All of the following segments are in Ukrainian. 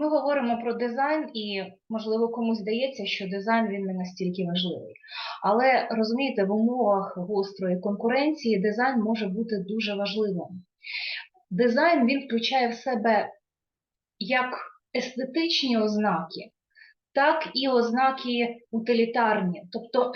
Ми говоримо про дизайн, і можливо комусь здається, що дизайн він не настільки важливий. Але розумієте, в умовах гострої конкуренції дизайн може бути дуже важливим. Дизайн він включає в себе як естетичні ознаки, так і ознаки утилітарні. Тобто,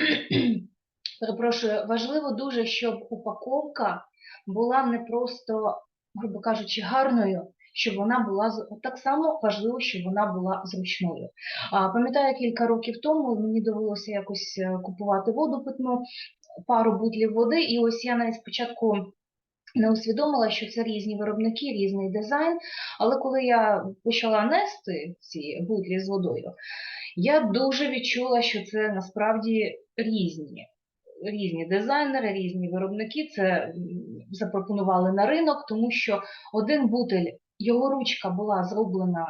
перепрошую, важливо дуже, щоб упаковка була не просто, грубо кажучи, гарною, щоб вона була так само важливо, щоб вона була зручною. Пам'ятаю, кілька років тому мені довелося якось е, купувати воду питну, пару бутлів води, і ось я навіть спочатку не усвідомила, що це різні виробники, різний дизайн. Але коли я почала нести ці бутлі з водою, я дуже відчула, що це насправді різні. Різні дизайнери, різні виробники це запропонували на ринок, тому що один бутель, його ручка була зроблена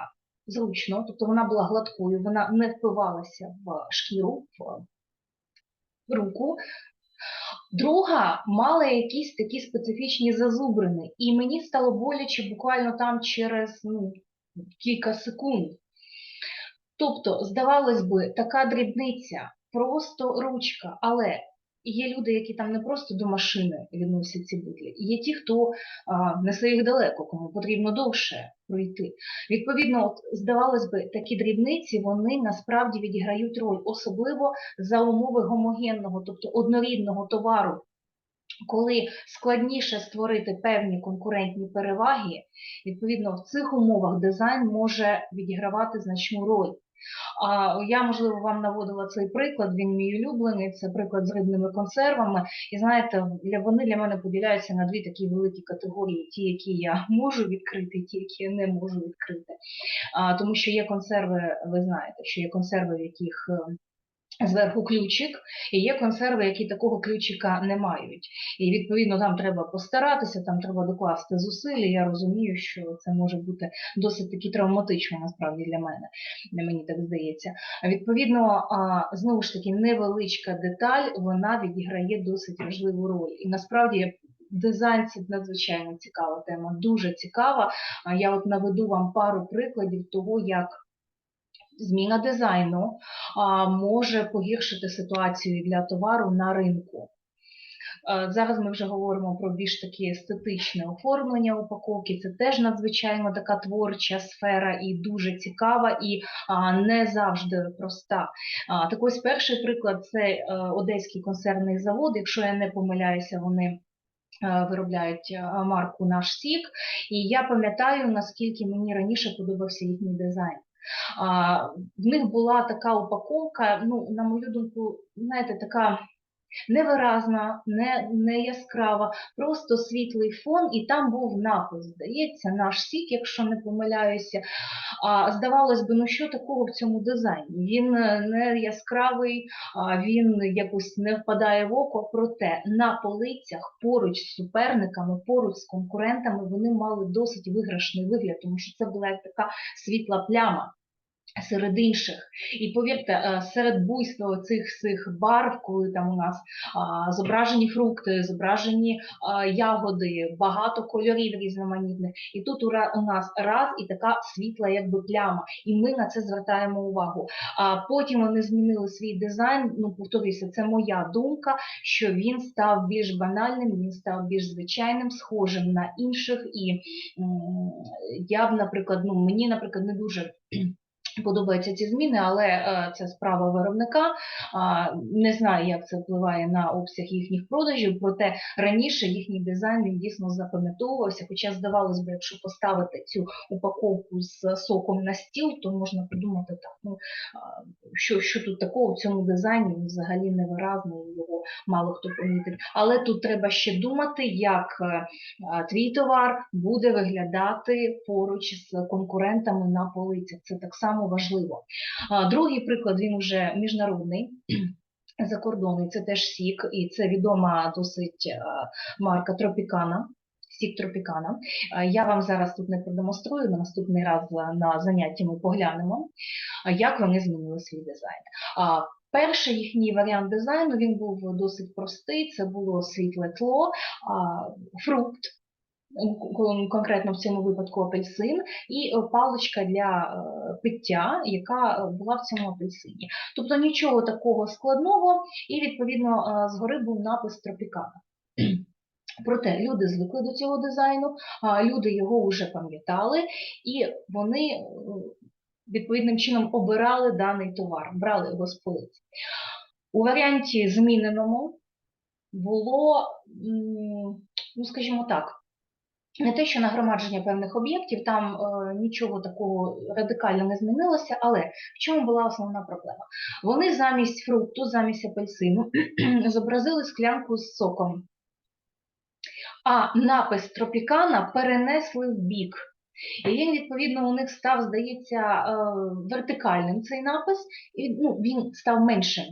зручно, тобто вона була гладкою, вона не впивалася в шкіру, в руку. Друга мала якісь такі специфічні зазубрини, і мені стало боляче буквально там через ну, кілька секунд. Тобто, здавалось би, така дрібниця, просто ручка, але є люди, які там не просто до машини відносять ці бутлі, є ті, хто а, несе їх далеко, кому потрібно довше пройти. Відповідно, от, здавалось би, такі дрібниці вони насправді відіграють роль, особливо за умови гомогенного, тобто однорідного товару. Коли складніше створити певні конкурентні переваги, відповідно в цих умовах дизайн може відігравати значну роль. А я, можливо, вам наводила цей приклад, він мій улюблений, це приклад з рибними консервами. І знаєте, вони для мене поділяються на дві такі великі категорії: ті, які я можу відкрити, ті, які я не можу відкрити. Тому що є консерви, ви знаєте, що є консерви, в яких е, Зверху ключик, і є консерви, які такого ключика не мають. І відповідно там треба постаратися, там треба докласти зусиль. Я розумію, що це може бути досить таки травматично насправді для мене, мені так здається. Відповідно, знову ж таки, невеличка деталь вона відіграє досить важливу роль. І насправді. Дизайн це надзвичайно цікава тема, дуже цікава. Я от наведу вам пару прикладів того, як зміна дизайну може погіршити ситуацію для товару на ринку. Е, Зараз ми вже говоримо про більш таке естетичне оформлення упаковки. Це теж надзвичайно така творча сфера і дуже цікава, і не завжди проста. Так ось перший приклад це е, Одеський консервний завод. Якщо я не помиляюся, вони е, виробляють марку Наш Сік. І я пам'ятаю, наскільки мені раніше подобався їхній дизайн. В них була така упаковка, ну, на мою думку, знаєте, така невиразна, не, не яскрава, просто світлий фон, і там був напис, здається, наш сік, якщо не помиляюся. А здавалось би, ну що такого в цьому дизайні? Він е, не яскравий, він якось не впадає в око, проте на полицях поруч з суперниками, поруч з конкурентами вони мали досить виграшний вигляд, тому що це була така світла пляма. Серед інших, і повірте, е, серед буйства цих цих барв, коли там у нас а, зображені фрукти, зображені а, ягоди, багато кольорів різноманітних, і тут ура- у нас раз і така світла, якби пляма, і ми на це звертаємо увагу. А потім вони змінили свій дизайн. Ну повторюся, це моя думка, що він став більш банальним, він став більш звичайним, схожим на інших. І м, я б, наприклад, ну мені, наприклад, не дуже. Подобаються ці зміни, але е, це справа виробника. Не знаю, як це впливає на обсяг їхніх продажів, проте раніше їхній дизайн він дійсно запам'ятовувався. Хоча, здавалось би, якщо поставити цю упаковку з соком на стіл, то можна подумати так, ну що, що тут такого в цьому дизайні він взагалі невиразний, його мало хто помітить. Але тут треба ще думати, як е, твій товар буде виглядати поруч з конкурентами на полицях. Це так само важливо. Другий приклад він вже міжнародний. Закордонний, це теж сік, і це відома досить марка Тропікана. Сік Тропікана. Я вам зараз тут не продемонструю, на наступний раз на занятті ми поглянемо, як вони змінили свій дизайн. Перший їхній варіант дизайну він був досить простий. Це було світле тло, фрукт, конкретно в цьому випадку апельсин, і е, паличка для е, пиття, яка е, була в цьому апельсині. Тобто нічого такого складного, і відповідно згори був напис Тропікана. Проте люди звикли до цього дизайну, люди його вже пам'ятали, і вони відповідним чином обирали даний товар, брали його з полиць. У варіанті зміненому було, ну скажімо так, не те, що нагромадження певних об'єктів, там е, нічого такого радикально не змінилося, але в чому була основна проблема? Вони замість фрукту, замість апельсину зобразили склянку з соком, а напис тропікана перенесли в бік. І він, відповідно, у них став, здається, е, вертикальним цей напис, і ну, він став меншим.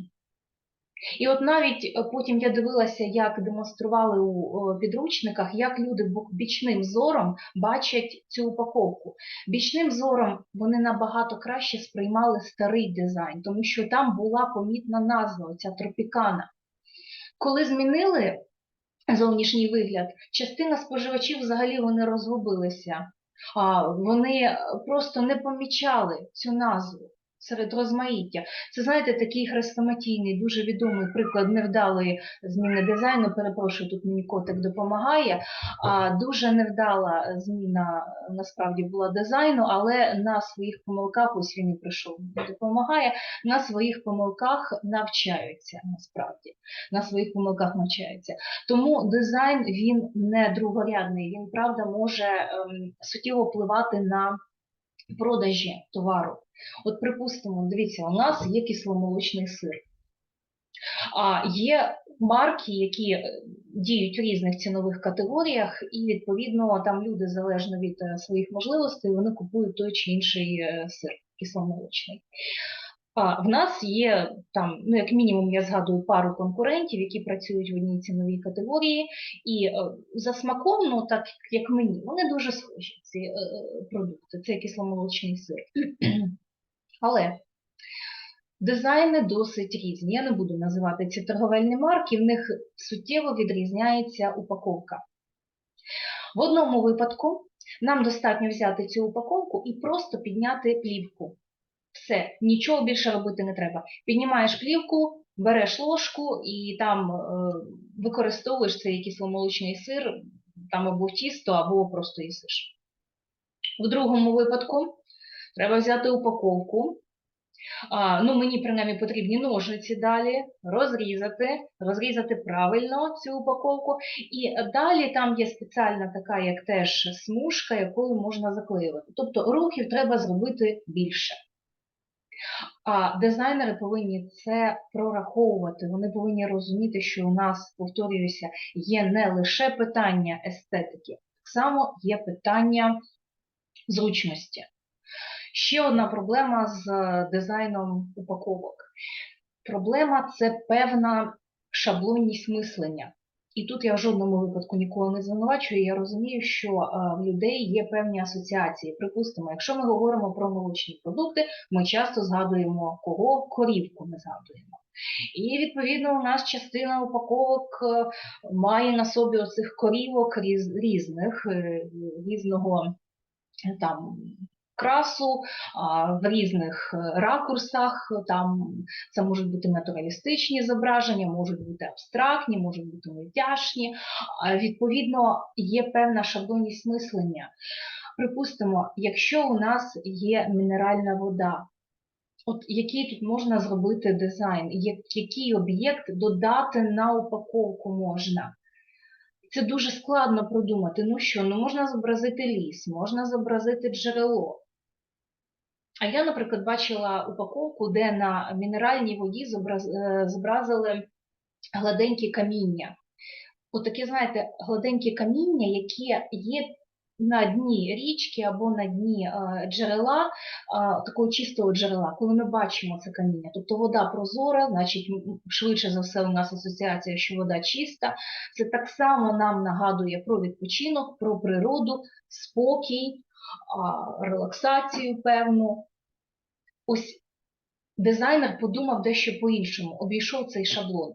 І от навіть е, потім я дивилася, як демонстрували у е, підручниках, як люди бічним зором бачать цю упаковку. Бічним зором вони набагато краще сприймали старий дизайн, тому що там була помітна назва, оця тропікана. Коли змінили зовнішній вигляд, частина споживачів взагалі вони розгубилися. Вони е, просто не помічали цю назву серед розмаїття. Це, знаєте, такий хрестоматійний, дуже відомий приклад невдалої зміни дизайну. Перепрошую, тут мені котик допомагає. А, дуже невдала зміна насправді була дизайну, але на своїх помилках, ось він і прийшов, допомагає, на своїх помилках навчаються насправді. На своїх помилках навчаються. Тому дизайн він не другорядний, він правда може ем, суттєво впливати на продажі товару. От припустимо, дивіться, у нас є кисломолочний сир. А є марки, які е, діють в різних цінових категоріях, і відповідно там люди залежно від е, своїх можливостей вони купують той чи інший е, сир кисломолочний. В нас є там, ну як мінімум, я згадую пару конкурентів, які працюють в одній ціновій категорії, і е, за смаком, ну так як мені, вони дуже схожі ці е, е, продукти. Це кисломолочний сир. Але дизайни досить різні. Я не буду називати ці торговельні марки, в них суттєво відрізняється упаковка. В одному випадку нам достатньо взяти цю упаковку і просто підняти плівку. Все, нічого більше робити не треба. Піднімаєш плівку, береш ложку і там е, використовуєш цей кисломолочний сир, там або в тісто, або просто їсиш. В другому випадку треба взяти упаковку. А, ну, мені принаймні потрібні ножниці далі, розрізати, розрізати правильно цю упаковку. І далі там є спеціальна така, як теж смужка, якою можна заклеювати. Тобто рухів треба зробити більше. А дизайнери повинні це прораховувати. Вони повинні розуміти, що у нас, повторююся, є не лише питання естетики, так само є питання зручності. Ще одна проблема з е, дизайном упаковок. Проблема це певна шаблонність мислення. І тут я в жодному випадку нікого не звинувачую. Я розумію, що е, в людей є певні асоціації. Припустимо, якщо ми говоримо про молочні продукти, ми часто згадуємо кого корівку ми згадуємо. І відповідно у нас частина упаковок е, має на собі оцих корівок різ- різних, е, різного там красу в різних е, ракурсах. Там це можуть бути натуралістичні зображення, можуть бути абстрактні, можуть бути мультяшні. Відповідно, є певна шаблонність мислення. Припустимо, якщо у нас є мінеральна вода, от який тут можна зробити дизайн, який об'єкт додати на упаковку можна. Це дуже складно продумати. Ну що, ну можна зобразити ліс, можна зобразити джерело. А я, наприклад, бачила упаковку, де на мінеральній воді е, зобразили гладенькі каміння. Отакі, знаєте, гладенькі каміння, які є на дні річки або на дні е, джерела, е, такого чистого джерела, коли ми бачимо це каміння. Тобто вода прозора, значить, швидше за все у нас асоціація, що вода чиста. Це так само нам нагадує про відпочинок, про природу, спокій, релаксацію певну. Ось дизайнер подумав дещо по-іншому, обійшов цей шаблон.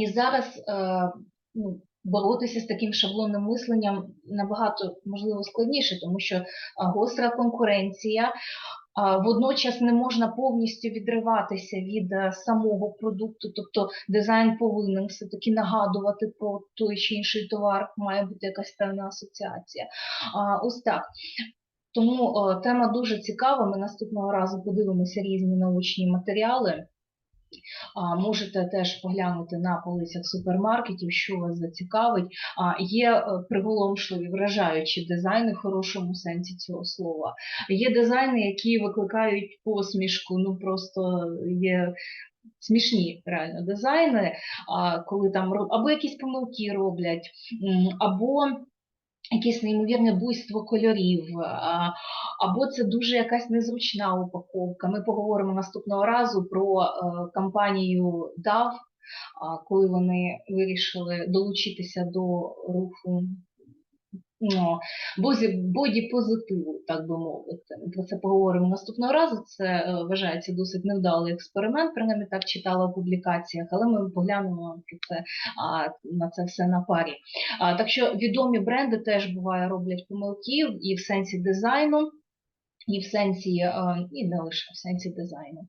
І зараз е, ну, боротися з таким шаблонним мисленням набагато можливо складніше, тому що гостра конкуренція. Водночас не можна повністю відриватися від е, самого продукту, тобто дизайн повинен все-таки нагадувати про той чи інший товар, має бути якась певна асоціація. Ось так. Тому е, тема дуже цікава. Ми наступного разу подивимося різні научні матеріали. А, Можете теж поглянути на полицях супермаркетів, що вас зацікавить. А, Є е, приголомшливі, вражаючі дизайни в хорошому сенсі цього слова. Є дизайни, які викликають посмішку, ну просто є смішні реально дизайни, коли там або якісь помилки роблять, або якесь неймовірне буйство кольорів, або це дуже якась незручна упаковка. Ми поговоримо наступного разу про кампанію компанію DAV, коли вони вирішили долучитися до руху ну, боді-позитиву, так би мовити. Про це поговоримо наступного разу. Це е, вважається досить невдалий експеримент, принаймні так читала в публікаціях, але ми поглянемо про це, на це все на парі. Так що відомі бренди теж буває роблять помилки і в сенсі дизайну. І в сенсі, е, і не лише в сенсі дизайну.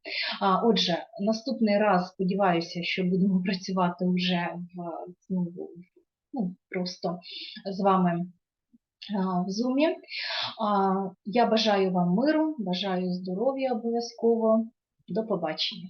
Отже, наступний раз сподіваюся, що будемо працювати вже в, ну, ну, просто з вами в Зумі. Я бажаю вам миру, бажаю здоров'я обов'язково. До побачення.